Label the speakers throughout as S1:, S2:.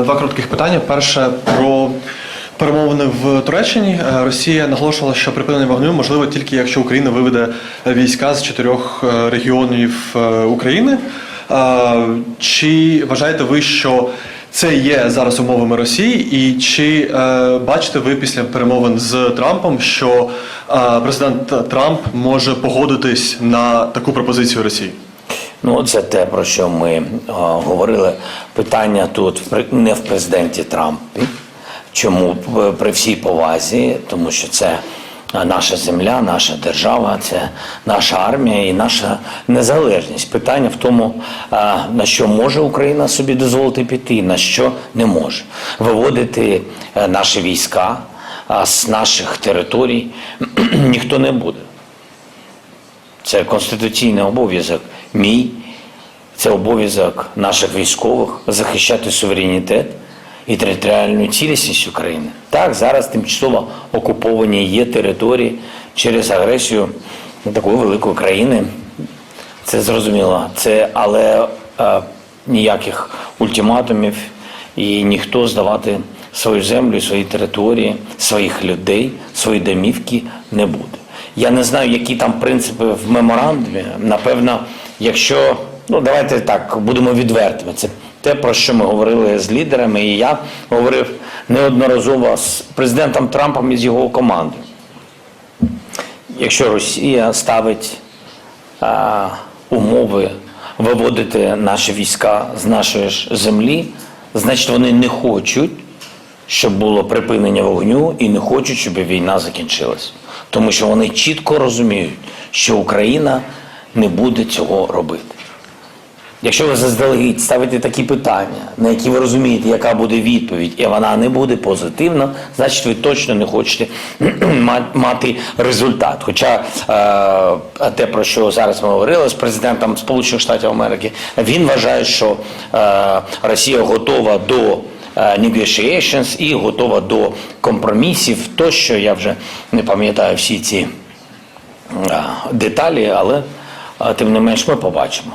S1: Два коротких питання. Перше про перемовини в Туреччині. Е, Росія наголошувала, що припинення вогню можливо тільки якщо Україна виведе війська з чотирьох е, регіонів е, України. Чи вважаєте ви, що це є зараз умовами Росії, і чи бачите ви після перемовин з Трампом, що президент Трамп може погодитись на таку пропозицію Росії?
S2: Ну, це те, про що ми е, говорили. Питання тут не в президенті Трампі. Чому при всій повазі? Тому що це е, наша земля, наша держава, це наша армія і наша незалежність. Питання в тому, е, на що може Україна собі дозволити піти, на що не може. Виводити е, наші війська е, з наших територій ніхто не буде. Це конституційний обов'язок мій, це обов'язок наших військових захищати суверенітет і територіальну цілісність України. Так, зараз тимчасово окуповані є території через агресію такої великої країни. Це зрозуміло. Це але е, ніяких ультиматумів і ніхто здавати свою землю, свої території, своїх людей, свої домівки не буде. Я не знаю, які там принципи в меморандумі. Напевно, якщо ну давайте так будемо відвертими. Це те, про що ми говорили з лідерами, і я говорив неодноразово з президентом Трампом і з його командою. Якщо Росія ставить а, умови виводити наші війська з нашої ж землі, значить вони не хочуть, щоб було припинення вогню і не хочуть, щоб війна закінчилась. Тому що вони чітко розуміють, що Україна не буде цього робити. Якщо ви заздалегідь ставите такі питання, на які ви розумієте, яка буде відповідь, і вона не буде позитивна, значить ви точно не хочете мати результат. Хоча е, те, про що зараз ми говорили з президентом Сполучених Штатів Америки, він вважає, що е, Росія готова до negotiations і готова до компромісів. Тощо я вже не пам'ятаю всі ці е, деталі, але е, тим не менш ми побачимо.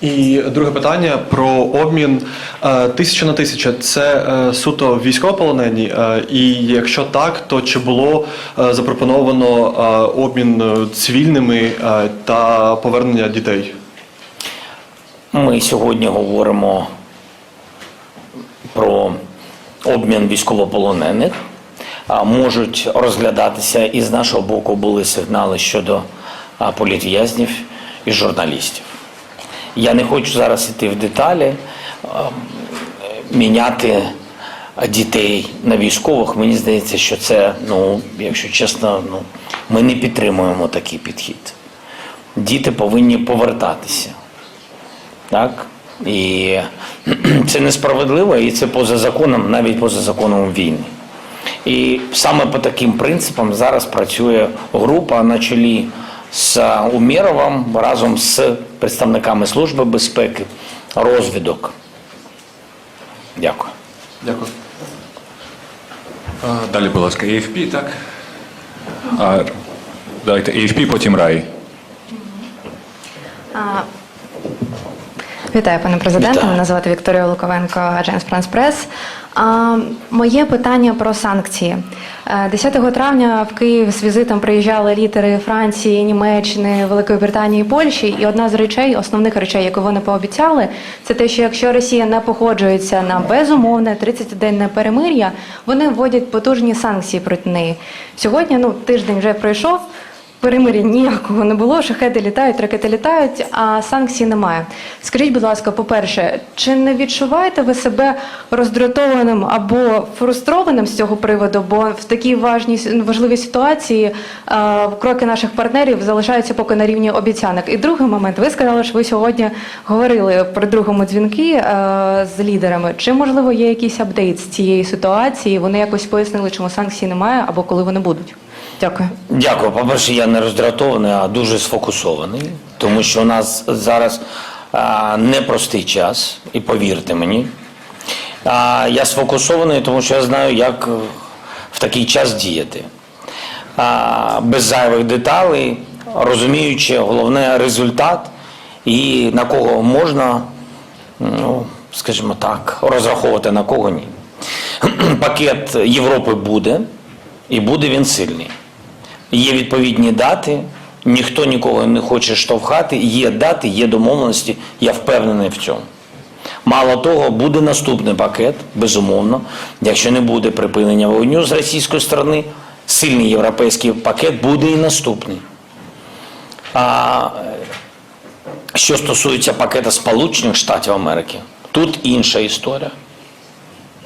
S1: І друге питання про обмін Е, тисяча на тисяча. Це е, суто військовополонені. Е, І якщо так, то чи було е, запропоновано е, обмін е, цивільними е, та повернення дітей?
S2: Ми сьогодні говоримо про обмін військовополонених. Можуть розглядатися і з нашого боку були сигнали щодо політв'язнів і журналістів. Я не хочу зараз йти в деталі, міняти дітей на військових. Мені здається, що це, ну, якщо чесно, ну, ми не підтримуємо такий підхід. Діти повинні повертатися. Так? І це несправедливо, і це поза законом, навіть поза законом війни. І саме по таким принципам зараз працює група на чолі з Умєровим разом з представниками Служби безпеки, розвідок. Дякую.
S1: Дякую.
S3: А, Далі, будь ласка, AFP, так? А, давайте AFP, потім Рай.
S4: Вітаю, пане президенте.
S2: Вітаю.
S4: Мене звати Вікторія Луковенко, Агенс Франс Прес. А, Моє питання про санкції. Е, 10 травня в Київ з візитом приїжджали лідери Франції, Німеччини, Великої Британії і Польщі. І одна з речей, основних речей, яку вони пообіцяли, це те, що якщо Росія не погоджується на безумовне 30-денне перемир'я, вони вводять потужні санкції проти неї. Сьогодні, ну тиждень вже пройшов. Перемир'я ніякого не було, шахеди літають, ракети літають, а санкцій немає. Скажіть, будь ласка, по-перше, чи не відчуваєте ви себе роздратованим або фрустрованим з цього приводу? Бо в такій важній важливій ситуації е, кроки наших партнерів залишаються поки на рівні обіцянок. І другий момент, ви сказали, що ви сьогодні говорили про другому дзвінки е, з лідерами. Чи можливо є якийсь апдейт з цієї ситуації? Вони якось пояснили, чому санкцій немає або коли вони будуть? Дякую.
S2: Дякую. По-перше, я не роздратований, а дуже сфокусований, тому що у нас зараз а, непростий час, і повірте мені. А, я сфокусований, тому що я знаю, як в такий час діяти. А, без зайвих деталей, розуміючи головне результат і на кого можна ну, скажімо так, розраховувати на кого ні. Пакет Європи буде, і буде він сильний. Є відповідні дати, ніхто нікого не хоче штовхати, є дати, є домовленості, я впевнений в цьому. Мало того, буде наступний пакет, безумовно, якщо не буде припинення вогню з російської сторони, сильний європейський пакет буде і наступний. А що стосується пакета Сполучених Штатів Америки, тут інша історія.